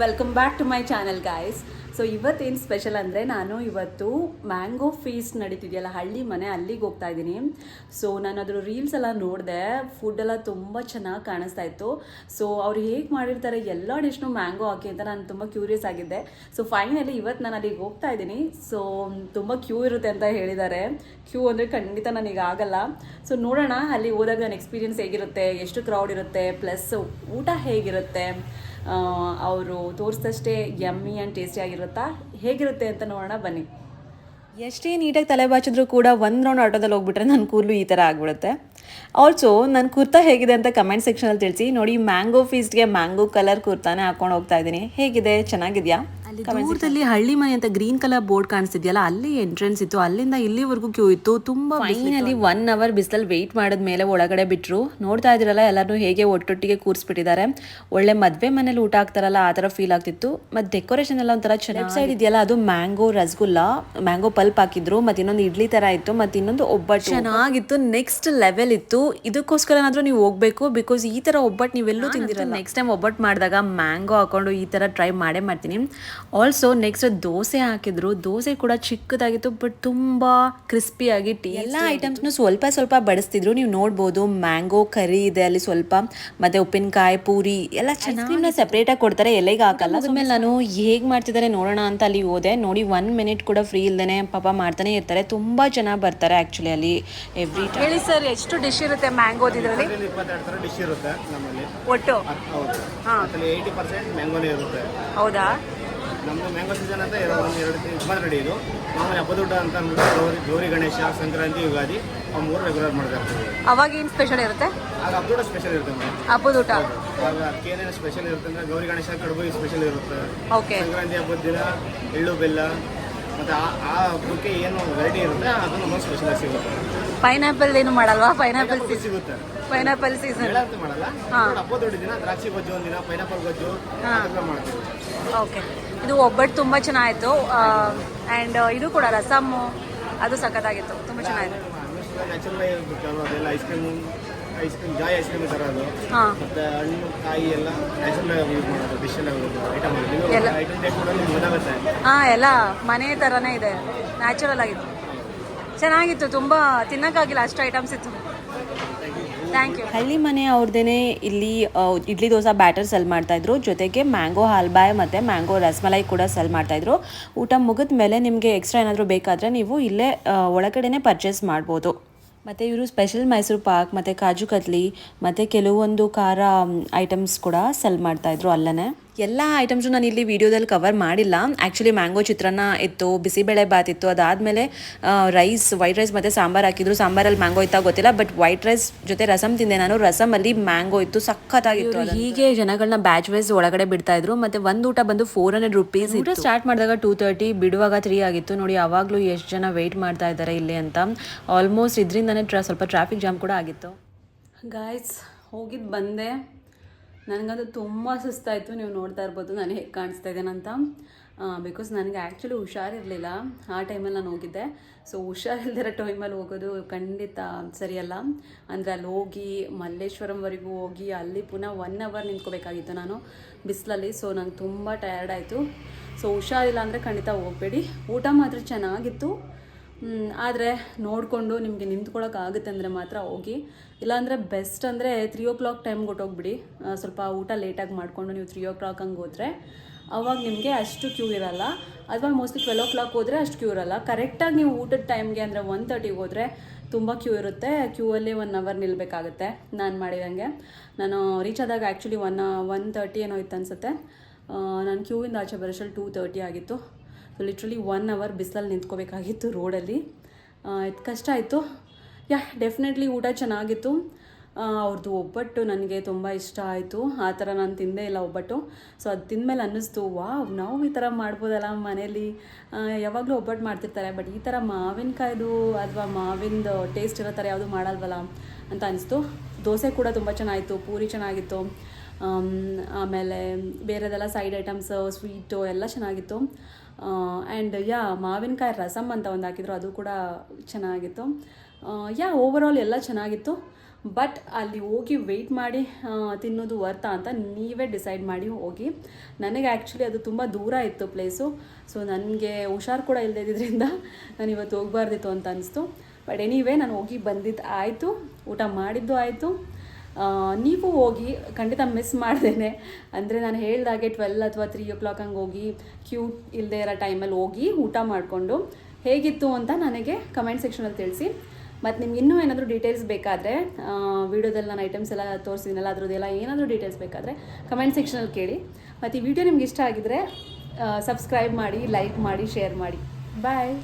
Welcome back to my channel guys so ಇವತ್ತೇನು special ಅಂದರೆ ನಾನು ಇವತ್ತು ಮ್ಯಾಂಗೋ ಫೀಸ್ಟ್ ನಡೀತಿದೆಯಲ್ಲ, ಹಳ್ಳಿ ಮನೆ ಅಲ್ಲಿಗೆ ಹೋಗ್ತಾ ಇದ್ದೀನಿ. ಸೊ ನಾನು ಅದರ ರೀಲ್ಸ್ ಎಲ್ಲ ನೋಡಿದೆ ಫುಡ್ ಎಲ್ಲ ತುಂಬ ಚೆನ್ನಾಗಿ ಕಾಣಿಸ್ತಾ ಇತ್ತು. ಸೊ ಅವ್ರು ಹೇಗೆ ಮಾಡಿರ್ತಾರೆ, ಎಲ್ಲ ಡಿಶ್ನು ಮ್ಯಾಂಗೋ ಹಾಕಿ ಅಂತ ನಾನು ತುಂಬ ಕ್ಯೂರಿಯಸ್ ಆಗಿದ್ದೆ. ಸೊ ಫೈನಲಿ ಇವತ್ತು ನಾನು ಅಲ್ಲಿಗೆ ಹೋಗ್ತಾ ಇದ್ದೀನಿ. ಸೊ ತುಂಬ ಕ್ಯೂ ಇರುತ್ತೆ ಅಂತ ಹೇಳಿದ್ದಾರೆ. ಕ್ಯೂ ಅಂದರೆ ಖಂಡಿತ ನನಗೆ ಆಗಲ್ಲ. ಸೊ ನೋಡೋಣ, ಅಲ್ಲಿ ಹೋದಾಗ ನನ್ನ ಎಕ್ಸ್ಪೀರಿಯನ್ಸ್ ಹೇಗಿರುತ್ತೆ, ಎಷ್ಟು ಕ್ರೌಡ್ ಇರುತ್ತೆ ಪ್ಲಸ್ ಊಟ ಹೇಗಿರುತ್ತೆ. ಅವರು ತೋರಿಸಿದಷ್ಟೇ ಯಮ್ಮಿ ಆ್ಯಂಡ್ ಟೇಸ್ಟಿ ಆಗಿರುತ್ತಾ? ಹೇಗಿರುತ್ತೆ ಅಂತ ನೋಡೋಣ, ಬನ್ನಿ. ಎಷ್ಟೇ ನೀಟಾಗಿ ತಲೆ ಬಾಚಿದ್ರು ಕೂಡ ಒಂದು ರೌಂಡ್ ಆಟೋದಲ್ಲಿ ಹೋಗ್ಬಿಟ್ರೆ ನನ್ನ ಕೂದಲು ಈ ಥರ ಆಗ್ಬಿಡುತ್ತೆ. ಆಲ್ಸೋ ನನ್ನ ಕುರ್ತಾ ಹೇಗಿದೆ ಅಂತ ಕಮೆಂಟ್ ಸೆಕ್ಷನಲ್ಲಿ ತಿಳಿಸಿ. ನೋಡಿ ಮ್ಯಾಂಗೋ ಫೀಸ್ಟ್ಗೆ ಮ್ಯಾಂಗೋ ಕಲರ್ ಕುರ್ತಾನೆ ಹಾಕೊಂಡು ಹೋಗ್ತಾ ಇದ್ದೀನಿ. ಹೇಗಿದೆ? ಚೆನ್ನಾಗಿದೆಯಾ? ದೂರದಲ್ಲಿ ಹಳ್ಳಿ ಮನೆ ಅಂತ ಗ್ರೀನ್ ಕಲರ್ ಬೋರ್ಡ್ ಕಾಣಿಸ್ತಿದ್ಯಲ್ಲ ಅಲ್ಲಿ ಎಂಟ್ರೆನ್ಸ್ ಇತ್ತು. ಅಲ್ಲಿಂದ ಇಲ್ಲಿವರೆಗೂ ಕ್ಯೂ ಇತ್ತು. ತುಂಬಾ ಮೈನಲ್ಲಿ ಒನ್ ಅವರ್ ಬಿಸಿಲಲ್ಲಿ ವೆಯ್ಟ್ ಮಾಡಿದ ಮೇಲೆ ಒಳಗಡೆ ಬಿಟ್ರು. ನೋಡ್ತಾ ಇದ್ರಲ್ಲ ಎಲ್ಲರೂ ಹೇಗೆ ಒಟ್ಟೊಟ್ಟಿಗೆ ಕೂರಿಸ್ಬಿಟ್ಟಿದ್ದಾರೆ. ಒಳ್ಳೆ ಮದ್ವೆ ಮನೇಲಿ ಊಟ ಆಗ್ತಾರಲ್ಲ ಆ ಥರ ಫೀಲ್ ಆಗ್ತಿತ್ತು. ಮತ್ತೆ ಡೆಕೋರೇಷನ್ ಎಲ್ಲ ಒಂಥರ ಚೆನ್ನಾಗಿ ಸೈಡ್ ಇದೆಯಲ್ಲ ಅದು ಮ್ಯಾಂಗೋ ರಸಗುಲ್ಲ ಮ್ಯಾಂಗೋ ಪಲ್ಪ್ ಹಾಕಿದ್ರು ಮತ್ತೆ ಇನ್ನೊಂದು ಇಡ್ಲಿ ತರ ಇತ್ತು ಮತ್ತೆ ಇನ್ನೊಂದು ಒಬ್ಬಟ್ಟು. ಚೆನ್ನಾಗಿತ್ತು. ನೆಕ್ಸ್ಟ್ ಲೆವೆಲ್ ಇತ್ತು. ಇದಕ್ಕೋಸ್ಕರನಾದ್ರೂ ನೀವು ಹೋಗ್ಬೇಕು ಬಿಕಾಸ್ ಈ ತರ ಒಬ್ಬಟ್ಟು ನೀವೆಲ್ಲೂ ತಿಂದಿರಲ್ಲ. ನೆಕ್ಸ್ಟ್ ಟೈಮ್ ಒಬ್ಬಟ್ಟು ಮಾಡಿದಾಗ ಮ್ಯಾಂಗೋ ಹಾಕೊಂಡು ಈ ತರ ಟ್ರೈ ಮಾಡೇ ಮಾಡ್ತೀನಿ. ಆಲ್ಸೋ ನೆಕ್ಸ್ಟ್ ದೋಸೆ ಹಾಕಿದ್ರು. ದೋಸೆ ಕೂಡ ಚಿಕ್ಕದಾಗಿತ್ತು ಬಟ್ ತುಂಬಾ ಕ್ರಿಸ್ಪಿಯಾಗಿ ಟೀ ಎಲ್ಲ ಐಟಮ್ಸ್ನು ಸ್ವಲ್ಪ ಸ್ವಲ್ಪ ಬಡಿಸ್ತಿದ್ರು. ನೀವು ನೋಡ್ಬೋದು ಮ್ಯಾಂಗೋ ಕರಿ ಇದೆ ಅಲ್ಲಿ ಸ್ವಲ್ಪ ಮತ್ತೆ ಉಪ್ಪಿನಕಾಯಿ ಪೂರಿ ಎಲ್ಲ ಚೆನ್ನಾಗಿ ಸೆಪರೇಟ್ ಆಗಿ ಕೊಡ್ತಾರೆ. ಎಲೆಗೆ ಹಾಕಲ್ಲ. ಆಮೇಲೆ ನಾನು ಹೇಗೆ ಮಾಡ್ತಿದ್ದಾರೆ ನೋಡೋಣ ಅಂತ ಅಲ್ಲಿ ಹೋದೆ. ನೋಡಿ ಒನ್ ಮಿನಿಟ್ ಕೂಡ ಫ್ರೀ ಇಲ್ದೇನೆ ಪಾಪ ಮಾಡ್ತಾನೆ ಇರ್ತಾರೆ. ತುಂಬಾ ಜನ ಬರ್ತಾರೆ ಆಕ್ಚುಲಿ ಅಲ್ಲಿ ಎವ್ರಿ ಹೇಳಿ ಸರ್ ಎಷ್ಟು ಡಿಶ್ ಇರುತ್ತೆ ಮ್ಯಾಂಗೋ ಇದರಲ್ಲಿ? ಇಪ್ಪತ್ತೆರಡು ಡಿಶ್ ಇರುತ್ತೆ ನಮ್ಮಲ್ಲಿ. ಒಟ್ಟು? ಮ್ಯಾಂಗೋನೇ ಇರುತ್ತೆ. ಹೌದಾ? ನಮ್ಮದು ಮ್ಯಾಂಗೋ ಸೀಸನ್ ಅಂತ ಎರಡು ಒಂದು ಎರಡು ರೆಡಿ ಇದು. ಮಾಮೂಲಿ ಹಬ್ಬದ ಊಟ ಅಂತ ಅಂದ್ಬಿಟ್ಟು ಗೌರಿ ಗೌರಿ ಗಣೇಶ ಸಂಕ್ರಾಂತಿ ಯುಗಾದಿ ಆ ಮೂರು ರೆಗ್ಯುಲರ್ ಮಾಡ್ತಾ ಇರ್ತೀವಿ. ಅವಾಗ ಏನು ಸ್ಪೆಷಲ್ ಇರುತ್ತೆ? ಆಗ ಹಬ್ಬದ ಸ್ಪೆಷಲ್ ಇರುತ್ತೆ ಮೇಡಮ್ ಹಬ್ಬದ ಊಟ? ಅವಾಗ ಅದಕ್ಕೆ ಏನೇನು ಸ್ಪೆಷಲ್ ಇರುತ್ತೆ ಅಂದರೆ ಗೌರಿ ಗಣೇಶ ಕಡುಬು ಸ್ಪೆಷಲ್ ಇರುತ್ತೆ. ಓಕೆ ಸಂಕ್ರಾಂತಿ ಹಬ್ಬದ ದಿನ ಎಳ್ಳು ಬೆಲ್ಲ ಮತ್ತು ಆ ಆ ಹಬ್ಬಕ್ಕೆ ಏನು ವೆರೈಟಿ ಇರುತ್ತೆ ಅದು ನಮಗೆ ಸ್ಪೆಷಲ್ ಸಿಗುತ್ತೆ. ಪೈನಾಪಲ್ ಏನು ಮಾಡಲ್ವಾ? ಪೈನಾಪಲ್ ಸಿಗುತ್ತೆ. ಪೈನಾಪಲ್ ಸೀಸನ್ ಹೇಳಂತ ಮಾಡಲ್ಲ. ಹಬ್ಬದ ಊಟ ದಿನ ದ್ರಾಕ್ಷಿ ಗೊಜ್ಜು ಒಂದಿನ ಪೈನಾಪಲ್ ಗೊಜ್ಜು ಮಾಡ್ತೀವಿ. ಓಕೆ ಇದು ಒಬ್ಬಟ್ಟು ತುಂಬ ಚೆನ್ನಾಗಿತ್ತು. ಆ್ಯಂಡ್ ಇದು ಕೂಡ ರಸಮ್ಮು ಅದು ಸಖತ್ತಾಗಿತ್ತು. ತುಂಬ ಚೆನ್ನಾಗಿತ್ತು. ನ್ಯಾಚುರಲ್ ಇರ್ಬೇಕು ಅದೆಲ್ಲ ice cream ice cream joy ice cream ತರೋದು ಹಾಂ. ಮತ್ತೆ ಹಣ್ಣು ಕಾಯಿ ಎಲ್ಲ ನ್ಯಾಚುರಲ್ ಯೂಸ್ ಮಾಡೋದು ಡಿಶ್ ಎಲ್ಲ ಐಟಮ್ ಎಲ್ಲ. ಐಟಮ್ ಟೇಸ್ಟ್ ಮಾಡೋದು ನಿಮ್ಗೆ ಗೊತ್ತಾಗುತ್ತೆ. ಹಾಂ ಎಲ್ಲ ಮನೆ ಥರನೇ ಇದೆ. ನ್ಯಾಚುರಲ್ ಆಗಿತ್ತು. ಚೆನ್ನಾಗಿತ್ತು ತುಂಬ ತಿನ್ನೋಕ್ಕಾಗಿಲ್ಲ ಅಷ್ಟು ಐಟಮ್ಸ್ ಇತ್ತು. ಹಳ್ಳಿ ಮನೆ ಅವ್ರದ್ದೇನೆ ಇಲ್ಲಿ ಇಡ್ಲಿ ದೋಸೆ ಬ್ಯಾಟರ್ ಸೆಲ್ ಮಾಡ್ತಾ ಇದ್ರು. ಜೊತೆಗೆ ಮ್ಯಾಂಗೋ ಹಾಲ್ಬಾಯ್ ಮತ್ತು ಮ್ಯಾಂಗೋ ರಸ್ಮಲೈ ಕೂಡ ಸೆಲ್ ಮಾಡ್ತಾ ಇದ್ರು. ಊಟ ಮುಗಿದ ಮೇಲೆ ನಿಮಗೆ ಎಕ್ಸ್ಟ್ರಾ ಏನಾದರೂ ಬೇಕಾದರೆ ನೀವು ಇಲ್ಲೇ ಒಳಗಡೆನೇ ಪರ್ಚೇಸ್ ಮಾಡ್ಬೋದು. ಮತ್ತು ಇವರು ಸ್ಪೆಷಲ್ ಮೈಸೂರು ಪಾಕ್, ಮತ್ತು ಕಾಜು ಕತ್ಲಿ, ಮತ್ತು ಕೆಲವೊಂದು ಖಾರ ಐಟಮ್ಸ್ ಕೂಡ ಸೆಲ್ ಮಾಡ್ತಾಯಿದ್ರು ಅಲ್ಲೇ ಎಲ್ಲ ಐಟಮ್ಸು ನಾನು ಇಲ್ಲಿ ವೀಡಿಯೋದಲ್ಲಿ ಕವರ್ ಮಾಡಿಲ್ಲ. ಆ್ಯಕ್ಚುಲಿ ಮ್ಯಾಂಗೋ ಚಿತ್ರಾನ್ನ ಇತ್ತು ಬಿಸಿಬೇಳೆ ಬಾತ್ ಇತ್ತು. ಅದಾದಮೇಲೆ ರೈಸ್ ವೈಟ್ ರೈಸ್ ಮತ್ತು ಸಾಂಬಾರು ಹಾಕಿದ್ರು. ಸಾಂಬಾರಲ್ಲಿ ಮ್ಯಾಂಗೋ ಇತ್ತಾ ಗೊತ್ತಿಲ್ಲ ಬಟ್ ವೈಟ್ ರೈಸ್ ಜೊತೆ ರಸಮ್ ತಿಂದೆ ನಾನು. ರಸಮಲ್ಲಿ ಮ್ಯಾಂಗೋ ಇತ್ತು ಸಖತ್ತಾಗಿತ್ತು ಹೀಗೆ ಜನಗಳನ್ನ ಬ್ಯಾಚ್ ವೈಸ್ ಒಳಗಡೆ ಬಿಡ್ತಾ ಇದ್ರು. ಮತ್ತೆ ಒಂದು ಊಟ ಬಂದು ಫೋರ್ ಹಂಡ್ರೆಡ್ ರುಪೀಸ್ ಊಟ ಸ್ಟಾರ್ಟ್ ಮಾಡಿದಾಗ ಟೂ ತರ್ಟಿ ಬಿಡುವಾಗ ತ್ರೀ ಆಗಿತ್ತು. ನೋಡಿ ಯಾವಾಗಲೂ ಎಷ್ಟು ಜನ ವೆಯ್ಟ್ ಮಾಡ್ತಾ ಇದ್ದಾರೆ ಇಲ್ಲಿ ಅಂತ. ಆಲ್ಮೋಸ್ಟ್ ಇದರಿಂದನೇ ಟ್ರಾ ಸ್ವಲ್ಪ ಟ್ರಾಫಿಕ್ ಜಾಮ್ ಕೂಡ ಆಗಿತ್ತು. ಗಾಯ್ಸ್ ಹೋಗಿದ್ದು ಬಂದೆ. ನನಗದು ತುಂಬ ಸುಸ್ತಾಯಿತು. ನೀವು ನೋಡ್ತಾ ಇರ್ಬೋದು, ನಾನು ಹೇಗೆ ಕಾಣಿಸ್ತಾ ಇದ್ದೇನಂತ ಬಿಕಾಸ್ ನನಗೆ ಆ್ಯಕ್ಚುಲಿ ಹುಷಾರಿರಲಿಲ್ಲ. ಆ ಟೈಮಲ್ಲಿ ನಾನು ಹೋಗಿದ್ದೆ. ಸೊ ಹುಷಾರಿಲ್ದಿರೋ ಟೈಮಲ್ಲಿ ಹೋಗೋದು ಖಂಡಿತ ಸರಿಯಲ್ಲ. ಅಂದರೆ ಅಲ್ಲಿ ಹೋಗಿ ಮಲ್ಲೇಶ್ವರಂವರೆಗೂ ಹೋಗಿ, ಅಲ್ಲಿ ಪುನಃ ಒನ್ ಅವರ್ ನಿಂತ್ಕೋಬೇಕಾಗಿತ್ತು ನಾನು ಬಿಸಿಲಲ್ಲಿ. ಸೊ ನಂಗೆ ತುಂಬ ಟಯರ್ಡ್ ಆಯಿತು. ಸೊ ಹುಷಾರಿಲ್ಲ ಅಂದರೆ ಖಂಡಿತ ಹೋಗಬೇಡಿ. ಊಟ ಮಾತ್ರ ಚೆನ್ನಾಗಿತ್ತು. ಆದರೆ ನೋಡಿಕೊಂಡು ನಿಮಗೆ ನಿಂತ್ಕೊಳ್ಳೋಕ್ಕಾಗುತ್ತೆ ಅಂದರೆ ಮಾತ್ರ ಹೋಗಿ. ಇಲ್ಲಾಂದರೆ ಬೆಸ್ಟ್ ಅಂದರೆ ತ್ರೀ ಓ ಕ್ಲಾಕ್ ಟೈಮ್ಗೆ ಹೊಟ್ಟೋಗ್ಬಿಡಿ ಸ್ವಲ್ಪ ಊಟ ಲೇಟಾಗಿ ಮಾಡಿಕೊಂಡು ನೀವು ತ್ರೀ ಓ ಕ್ಲಾಕ್ ಹಂಗೆ ಹೋದರೆ ಅವಾಗ ನಿಮಗೆ ಅಷ್ಟು ಕ್ಯೂ ಇರಲ್ಲ. ಅಥವಾ ಮೋಸ್ಟ್ಲಿ ಟ್ವೆಲ್ ಓ ಕ್ಲಾಕ್ ಹೋದರೆ ಅಷ್ಟು ಕ್ಯೂ ಇರಲ್ಲ. ಕರೆಕ್ಟಾಗಿ ನೀವು ಊಟದ ಟೈಮ್ಗೆ ಅಂದರೆ ಒನ್ ತರ್ಟಿಗೆ ಹೋದರೆ ತುಂಬ ಕ್ಯೂ ಇರುತ್ತೆ. ಕ್ಯೂ ಅಲ್ಲಿ ಒನ್ ಅವರ್ ನಿಲ್ಲಬೇಕಾಗುತ್ತೆ ನಾನು ಮಾಡಿದಂಗೆ. ನಾನು ರೀಚ್ ಆದಾಗ ಆ್ಯಕ್ಚುಲಿ ಒನ್ ಒನ್ ತರ್ಟಿ ಏನೋ ಇತ್ತು ಅನಿಸುತ್ತೆ ನಾನು ಕ್ಯೂವಿಂದ ಆಚೆ ಬರೋಷ್ಟಲ್ಲಿ ಟೂ ತರ್ಟಿ ಆಗಿತ್ತು. ಸೊ ಲಿಟ್ರಲಿ ಒನ್ ಅವರ್ ಬಿಸಿಲಲ್ಲಿ ನಿಂತ್ಕೋಬೇಕಾಗಿತ್ತು ರೋಡಲ್ಲಿ. ಇದು ಕಷ್ಟ ಆಯಿತು. ಯಾ ಡೆಫಿನೆಟ್ಲಿ ಊಟ ಚೆನ್ನಾಗಿತ್ತು. ಅವ್ರದ್ದು ಒಬ್ಬಟ್ಟು ನನಗೆ ತುಂಬ ಇಷ್ಟ ಆಯಿತು. ಆ ಥರ ನಾನು ತಿಂದೇ ಇಲ್ಲ ಒಬ್ಬಟ್ಟು. ಸೊ ಅದು ತಿಂದಮೇಲೆ ಅನ್ನಿಸ್ತು ವಾವ್ ನಾವು ಈ ಥರ ಮಾಡ್ಬೋದಲ್ಲ ಮನೇಲಿ. ಯಾವಾಗಲೂ ಒಬ್ಬಟ್ಟು ಮಾಡ್ತಿರ್ತಾರೆ ಬಟ್ ಈ ಥರ ಮಾವಿನಕಾಯ್ದು ಅಥವಾ ಮಾವಿಂದು ಟೇಸ್ಟ್ ಇರೋ ಥರ ಯಾವುದು ಮಾಡಲ್ವಲ್ಲ ಅಂತ ಅನಿಸ್ತು. ದೋಸೆ ಕೂಡ ತುಂಬ ಚೆನ್ನಾಗಿತ್ತು ಪೂರಿ ಚೆನ್ನಾಗಿತ್ತು. ಆಮ್, ಆಮೇಲೆ ಬೇರೆದೆಲ್ಲ ಸೈಡ್ ಐಟಮ್ಸ್ ಸ್ವೀಟು ಎಲ್ಲ ಚೆನ್ನಾಗಿತ್ತು. ಆ್ಯಂಡ್ ಯಾ, ಮಾವಿನಕಾಯಿ ರಸಮ್ ಅಂತ ಒಂದು ಹಾಕಿದ್ರು, ಅದು ಕೂಡ ಚೆನ್ನಾಗಿತ್ತು. ಯಾ ಓವರಾಲ್ ಎಲ್ಲ ಚೆನ್ನಾಗಿತ್ತು. ಬಟ್ ಅಲ್ಲಿ ಹೋಗಿ ವೆಯ್ಟ್ ಮಾಡಿ ತಿನ್ನೋದು ವರ್ತಾ ಅಂತ ನೀವೇ ಡಿಸೈಡ್ ಮಾಡಿ ಹೋಗಿ. ನನಗೆ ಆ್ಯಕ್ಚುಲಿ ಅದು ತುಂಬ ದೂರ ಇತ್ತು ಪ್ಲೇಸು ಸೊ ನನಗೆ ಹುಷಾರು ಕೂಡ ಇಲ್ಲದಿದ್ದರಿಂದ ನಾನು ಇವತ್ತು ಹೋಗಬಾರ್ದಿತ್ತು ಅಂತ ಅನಿಸ್ತು. ಬಟ್ ಎನಿವೇ ನಾನು ಹೋಗಿ ಬಂದಿದ್ದು ಆಯಿತು. ಊಟ ಮಾಡಿದ್ದು ಆಯಿತು. ನೀವು ಹೋಗಿ ಖಂಡಿತ ಮಿಸ್ ಮಾಡ್ದೇನೆ. ಅಂದರೆ ನಾನು ಹೇಳಿದಾಗೆ ಟ್ವೆಲ್ ಅಥವಾ ತ್ರೀ ಓ ಕ್ಲಾಕ್ ಹಂಗೆ ಹೋಗಿ ಕ್ಯೂ ಇಲ್ಲದೆ ಇರೋ ಟೈಮಲ್ಲಿ ಹೋಗಿ ಊಟ ಮಾಡಿಕೊಂಡು ಹೇಗಿತ್ತು ಅಂತ ನನಗೆ ಕಮೆಂಟ್ ಸೆಕ್ಷನಲ್ಲಿ ತಿಳಿಸಿ. ಮತ್ತು ನಿಮ್ಗೆ ಇನ್ನೂ ಏನಾದರೂ ಡೀಟೇಲ್ಸ್ ಬೇಕಾದರೆ ವೀಡಿಯೋದಲ್ಲಿ ನಾನು ಐಟಮ್ಸ್ ಎಲ್ಲ ತೋರಿಸಿದ್ನಲ್ಲ, ಅದ್ರದ್ದೆಲ್ಲ ಏನಾದರೂ ಡೀಟೇಲ್ಸ್ ಬೇಕಾದರೆ ಕಮೆಂಟ್ ಸೆಕ್ಷನಲ್ಲಿ ಕೇಳಿ. ಮತ್ತು ಈ ವಿಡಿಯೋ ನಿಮ್ಗೆ ಇಷ್ಟ ಆಗಿದ್ರೆ ಸಬ್ಸ್ಕ್ರೈಬ್ ಮಾಡಿ ಲೈಕ್ ಮಾಡಿ ಶೇರ್ ಮಾಡಿ. ಬಾಯ್